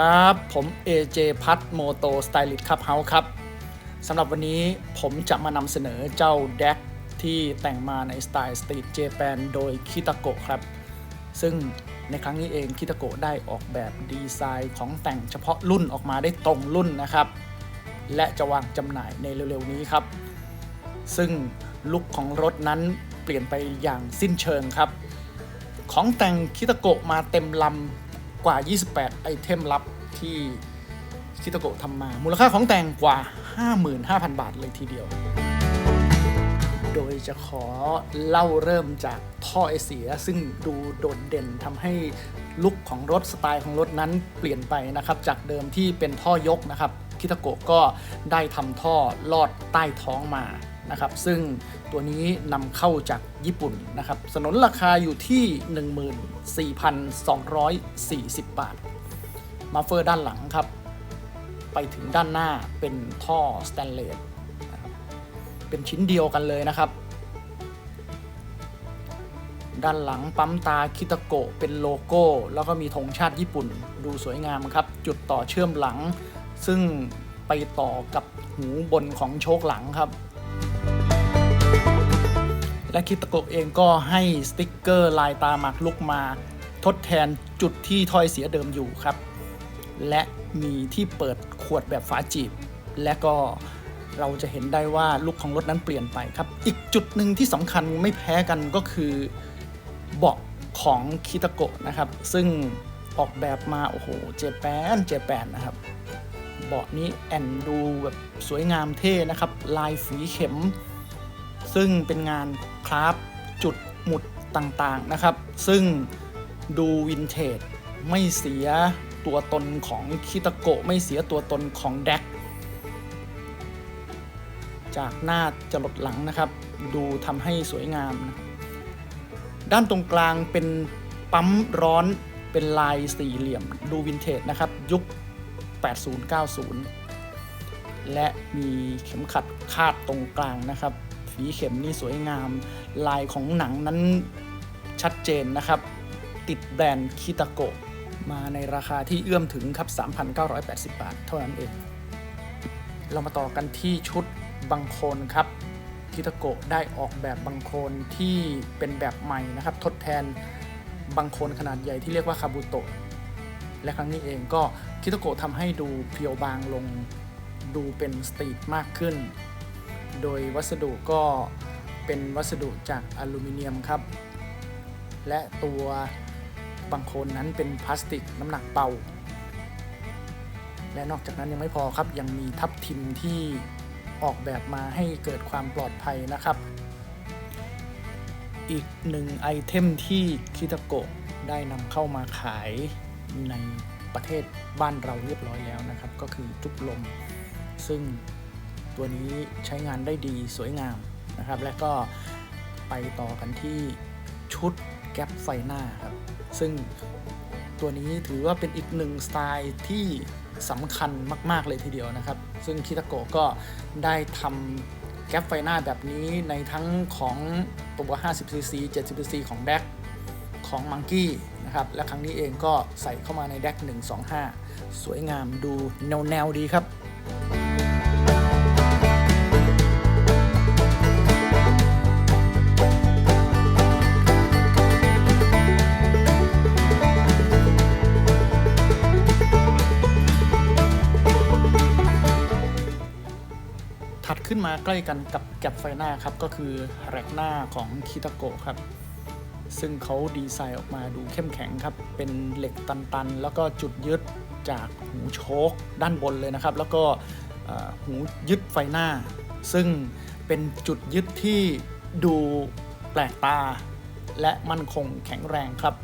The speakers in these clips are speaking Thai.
ครับ ผม AJ พัทโมโตสไตลิสต์ครับเฮาครับสำหรับวันนี้ผมจะมานำเสนอเจ้าแดกที่แต่งมาในสไตล์สตรีทเจแปนโดยคิตาโกะครับ ซึ่งในครั้งนี้เองคิตาโกะได้ออกแบบดีไซน์ของแต่งเฉพาะรุ่นออกมาได้ตรงรุ่นนะครับ และจะวางจำหน่ายในเร็วๆนี้ครับ ซึ่งลุคของรถนั้นเปลี่ยนไปอย่างสิ้นเชิงครับ ของแต่งคิตาโกะมาเต็มลำกว่า 28 ไอเทมลับ ที่คิตโกะทำมา มูลค่าของแต่งกว่า 55,000 บาทเลยทีเดียว โดยจะขอเล่าเริ่มจากท่อไอเสีย ซึ่งดูโดดเด่นทำให้ลุคของรถสไตล์ของรถนั้นเปลี่ยนไปนะครับ จากเดิมที่เป็นท่อยกนะครับ คิตาโกะก็ได้ทำท่อลอดใต้ท้องมานะครับ ซึ่งตัวนี้นำเข้าจากญี่ปุ่นนะครับ สนนราคาอยู่ที่ 14,240 บาท มาเฟอร์ด้านหลังครับ ไปถึงด้านหน้าเป็นท่อสแตนเลสเป็นชิ้นเดียวกันเลยนะครับ ด้านหลังปั๊มตาคิตโกะเป็นโลโก้ แล้วก็มีธงชาติญี่ปุ่นดูสวยงามครับ จุดต่อเชื่อมหลัง ซึ่งไปต่อกับหูบนของโชคหลังครับ และคิตโกะเองก็ให้สติกเกอร์ลายตาหมากลุกมาทดแทนจุดที่ทอยเสียเดิมอยู่ครับ และมีที่เปิดขวดแบบฝาจีบ และก็เราจะเห็นได้ว่าลุคของรถนั้นเปลี่ยนไปครับ อีกจุดหนึ่งที่สำคัญไม่แพ้กันก็คือเบาะของคิตาโกะนะครับ ซึ่งออกแบบมา โอ้โห เจแปน เจแปนนะครับ เบาะนี้แอนดูแบบสวยงามเท่นะครับ ลายฝีเข็ม ซึ่งเป็นงานคราฟจุดหมุดต่างๆนะครับ ซึ่งดูวินเทจไม่เสีย ตัวตนของคิตาโกะไม่เสียตัวตนของแดกจากหน้าจรดหลังนะครับ ดูทำให้สวยงามนะด้านตรงกลางเป็นปั๊มร้อนเป็นลายสี่เหลี่ยม ดูวินเทจนะครับ ยุค 80-90 และมีเข็มขัดคาดตรงกลางนะครับ ฝีเข็มนี่สวยงาม ลายของหนังนั้นชัดเจนนะครับ ติดแบรนด์คิตาโกะ มาในราคาที่เอื้อมถึงครับ 3,980 บาท เท่านั้นเอง เรามาต่อกันที่ชุดบังโคลนครับคิตาโกะได้ออกแบบบังโคลนที่เป็นแบบใหม่นะครับ ทดแทนบังโคลนขนาดใหญ่ที่เรียกว่าคาบุโตะและครั้งนี้เองก็คิโตโกะทำให้ดูเพียวบางลงดูเป็นสตรีทมากขึ้น โดยวัสดุก็เป็นวัสดุจากอลูมิเนียมครับ และตัว บางโคนนั้นเป็นพลาสติกน้ำหนักเบาและนอกจากนั้นยังไม่พอครับยังมีทับทิมที่ออกแบบมาให้เกิดความปลอดภัยนะครับ อีกหนึ่งไอเทมที่คิตาโกะได้นำเข้ามาขายในประเทศบ้านเราเรียบร้อยแล้วนะครับ ก็คือจุกลม ซึ่งตัวนี้ใช้งานได้ดีสวยงามนะครับ และก็ไปต่อกันที่ชุดแก๊ปไฟหน้าครับ ซึ่งตัวนี้ถือว่าเป็นอีกหนึ่งสไตล์ที่สำคัญมาก ๆ เลยทีเดียวนะครับ ซึ่งคิตาโกะก็ได้ทำแก๊ปไฟหน้าแบบนี้ในทั้งของตัว 50cc 70cc ของแดกของมังกี้นะครับ และครั้งนี้เองก็ใส่เข้ามาในแดก125 สวยงามดูแนวแนวๆดีครับ ล้กันกับแก็บไฟหน้าครับ ก็คือแร็กหน้าของคิตาโกะครับ ซึ่งเขาดีไซน์ออกมาดูเข้มแข็งครับ เป็นเหล็กตันๆ แล้วก็จุดยึดจากหูโชคด้านบนเลยนะครับ แล้วก็หูยึดไฟหน้า ซึ่งเป็นจุดยึดที่ดูแปลกตา และมั่นคงแข็งแรงครับ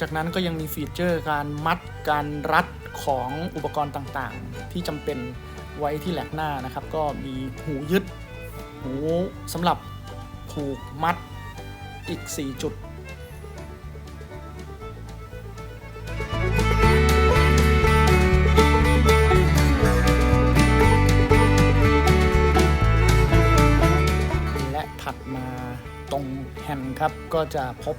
จากนั้นก็ยังมีฟีเจอร์การมัดการรัดของอุปกรณ์ต่างๆ ที่จำเป็นไว้ที่แหลกหน้านะครับ ก็มีหูยึด หูสำหรับผูกมัดอีก 4 จุดและถัดมาตรงแฮนครับ ก็จะพบ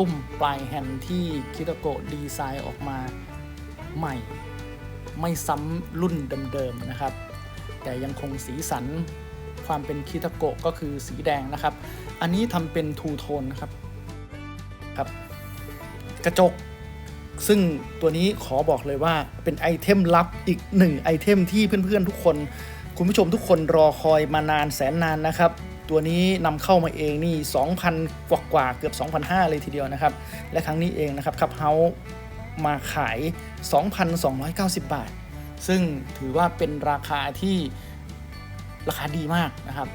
ตุ้มปลายแฮนด์ที่คิตาโกะดีไซน์ออกมาใหม่ ไม่ซ้ำรุ่นเดิมๆนะครับ แต่ยังคงสีสันความเป็นคิตาโกะก็คือสีแดงนะครับ อันนี้ทำเป็นทูโทนนะครับครับ กระจกซึ่งตัวนี้ขอบอกเลยว่าเป็นไอเทมลับอีกหนึ่งไอเทมที่เพื่อนๆทุกคน คุณผู้ชมทุกคนรอคอยมานานแสนนานนะครับ ตัวนี้นำเข้ามาเองนี่ 2,000 กว่ากว่าเกือบ 2,500 เลยทีเดียวนะครับ และครั้งนี้เองนะครับคับเฮามาขาย 2,290 บาท ซึ่งถือว่าเป็นราคาที่ราคาดีมากนะครับ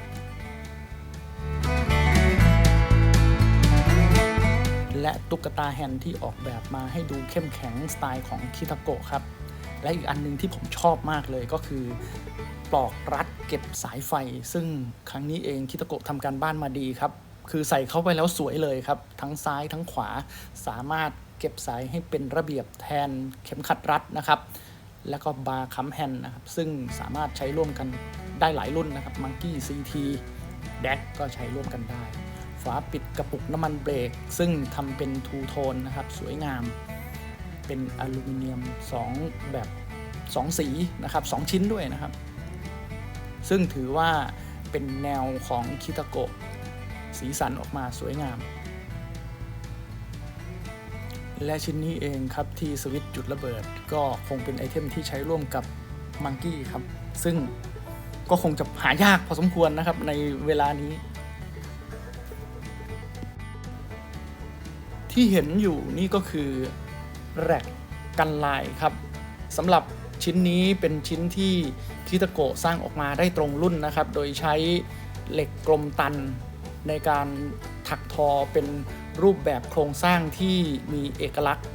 และตุ๊กตาแฮนด์ที่ออกแบบมาให้ดูเข้มแข็งสไตล์ของคิตาโกะครับ และอีกอันหนึงที่ผมชอบมากเลยก็คือ ปลอกรัดเก็บสายไฟ ซึ่งครั้งนี้เองคิตโกะทำการบ้านมาดีครับ คือใส่เข้าไปแล้วสวยเลยครับ ทั้งซ้ายทั้งขวาสามารถเก็บสายให้เป็นระเบียบแทนเข็มขัดรัดนะครับ แล้วก็บาร์คัมแฮนด์นะครับ ซึ่งสามารถใช้ร่วมกันได้หลายรุ่นนะครับมังกี้ซีทีแดกก็ใช้ร่วมกันได้ ฝาปิดกระปุกน้ำมันเบรก ซึ่งทำเป็นทูโทนนะครับ สวยงาม เป็นอลูมิเนียม 2 แบบ 2 สีนะครับ 2 ชิ้นด้วยนะครับ ซึ่งถือว่าเป็นแนวของคิตาโกะสีสันออกมาสวยงาม และชิ้นนี้เองครับที่สวิตจุดระเบิด ก็คงเป็นไอเทมที่ใช้ร่วมกับมังกี้ครับ ซึ่งก็คงจะหายากพอสมควรนะครับในเวลานี้ ที่เห็นอยู่นี่ก็คือแร็กกันลายครับสำหรับ ชิ้นนี้เป็นชิ้นที่คิตาโกะสร้างออกมาได้ตรงรุ่นนะครับ โดยใช้เหล็กกลมตันในการถักทอเป็นรูปแบบโครงสร้างที่มีเอกลักษณ์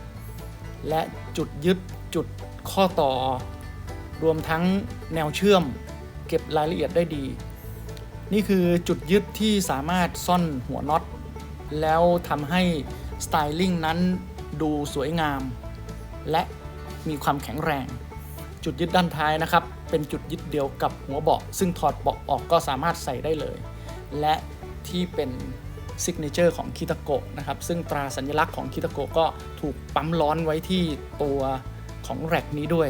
และจุดยึดจุดข้อต่อ รวมทั้งแนวเชื่อมเก็บรายละเอียดได้ดี นี่คือจุดยึดที่สามารถซ่อนหัวน็อต แล้วทำให้สไตลิ่งนั้นดูสวยงาม และมีความแข็งแรง จุดยึดด้านท้ายนะครับ เป็นจุดยึดเดียวกับหัวเบาะ ซึ่งถอดเบาะออกก็สามารถใส่ได้เลย และที่เป็นซิกเนเจอร์ของคิตาโกะนะครับ ซึ่งตราสัญลักษณ์ของคิตาโกะก็ถูกปั๊มร้อนไว้ที่ตัวของแร็กนี้ด้วย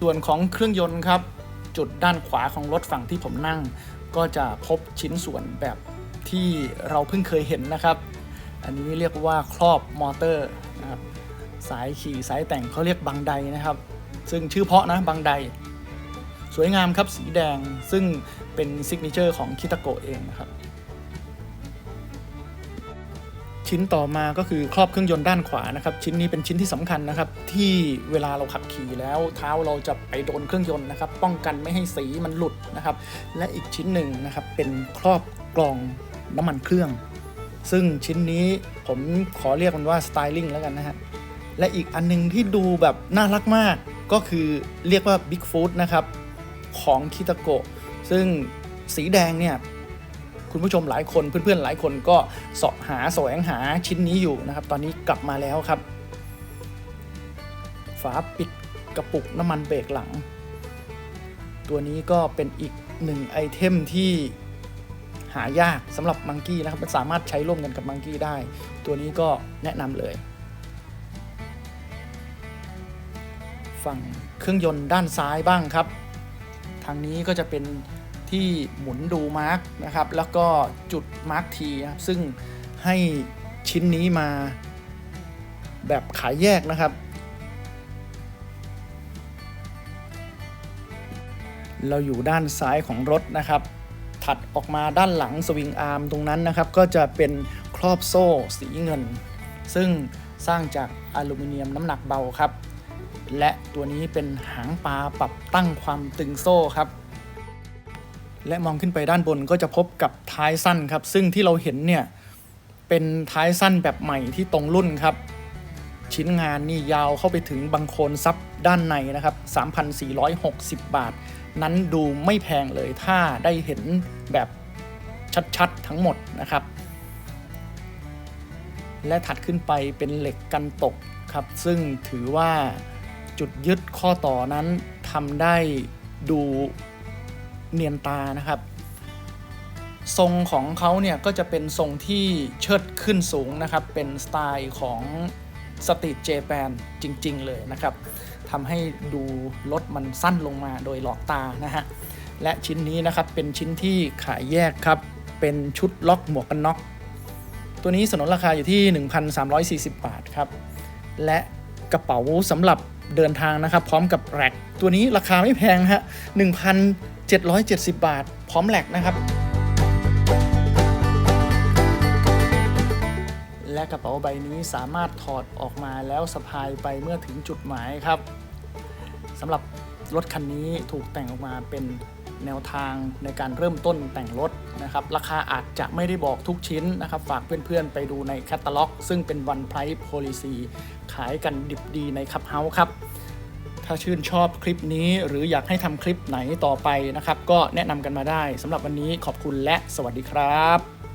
ส่วนของเครื่องยนต์ครับ จุดด้านขวาของรถฝั่งที่ผมนั่ง ก็จะพบชิ้นส่วนแบบที่เราเพิ่งเคยเห็นนะครับ อันนี้เรียกว่าครอบมอเตอร์นะครับ สายขี่สายแต่งเขาเรียกบังไดนะครับ ซึ่งชื่อเพาะนะบังได สวยงามครับสีแดงซึ่งเป็นซิกเนเจอร์ของคิตาโกะเองนะครับ ชิ้นต่อมาก็คือครอบเครื่องยนต์ด้านขวานะครับ ชิ้นนี้เป็นชิ้นที่สำคัญนะครับ ที่เวลาเราขับขี่แล้วเท้าเราจะไปโดนเครื่องยนต์นะครับ ป้องกันไม่ให้สีมันหลุดนะครับ และอีกชิ้นหนึ่งนะครับเป็นครอบกล่องน้ำมันเครื่อง ซึ่งชิ้นนี้ผมขอเรียกมันว่าสไตลิ่งแล้วกันนะฮะและอีกอันหนึงที่ดูแบบน่ารักมาก ก็คือเรียกว่า Big Foot นะครับของคิตาโกะซึ่งสีแดงเนี่ยคุณผู้ชมหลายคนเพื่อนๆหลายคนก็เสาะหาแสวงหาชิ้นนี้อยู่นะครับ ตอนนี้กลับมาแล้วครับ ฝาปิดกระปุกน้ำมันเบรกหลัง ตัวนี้ก็เป็นอีกหนึ่งไอเทมที่หายากสำหรับมังกี้นะครับ มันสามารถใช้ร่วมกันกับมังกี้ได้ ตัวนี้ก็แนะนำเลย ฝั่งเครื่องยนต์ด้านซ้ายบ้างครับ ทางนี้ก็จะเป็นที่หมุนดูมาร์กนะครับ แล้วก็จุดมาร์กทีนะครับซึ่งให้ชิ้นนี้มาแบบขายแยกนะครับ เราอยู่ด้านซ้ายของรถนะครับ ถัดออกมาด้านหลังสวิงอาร์มตรงนั้นนะครับ ก็จะเป็นครอบโซ่สีเงิน ซึ่งสร้างจากอลูมิเนียมน้ำหนักเบาครับ และตัวนี้เป็นหางปลาปรับตั้งความตึงโซ่ครับ และมองขึ้นไปด้านบนก็จะพบกับท้ายสั้นครับ ซึ่งที่เราเห็นเนี่ยเป็นท้ายสั้นแบบใหม่ที่ตรงรุ่นครับ ชิ้นงานนี่ยาวเข้าไปถึงบังโคลนซับด้านในนะครับ 3,460 บาท นั้นดูไม่แพงเลยถ้าได้เห็นแบบชัดๆทั้งหมดนะครับ และถัดขึ้นไปเป็นเหล็กกันตกครับ ซึ่งถือว่า จุดยึดข้อต่อนั้นทำได้ดูเนียนตานะครับ ทรงของเขาเนี่ยก็จะเป็นทรงที่เชิดขึ้นสูงนะครับ เป็นสไตล์ของสตรีทเจแปนจริง ๆ เลยนะครับทำให้ดูรถมันสั้นลงมาโดยหลอกตานะฮะ และชิ้นนี้นะครับเป็นชิ้นที่ขายแยกครับ เป็นชุดล็อกหมวกกันน็อกตัวนี้สนนราคาอยู่ที่ 1,340 บาทครับ และกระเป๋าสำหรับ เดินทางนะครับ พร้อมกับแร็กตัวนี้ราคาไม่แพงฮะ1,770 บาท พร้อมแร็กนะครับ และกระเป๋าใบนี้สามารถถอดออกมาแล้วสะพายไปเมื่อถึงจุดหมายครับสำหรับรถคันนี้ถูกแต่งออกมาเป็น แนวทางในการเริ่มต้นแต่งรถนะครับราคาอาจจะไม่ได้บอกทุกชิ้นนะครับ ฝากเพื่อนๆไปดูในแคตตาล็อก ซึ่งเป็น One Price Policy ขายกันดิบดีในคับเฮาส์ครับ ถ้าชื่นชอบคลิปนี้หรืออยากให้ทำคลิปไหนต่อไปนะครับ ก็แนะนำกันมาได้สำหรับวันนี้ขอบคุณและสวัสดีครับ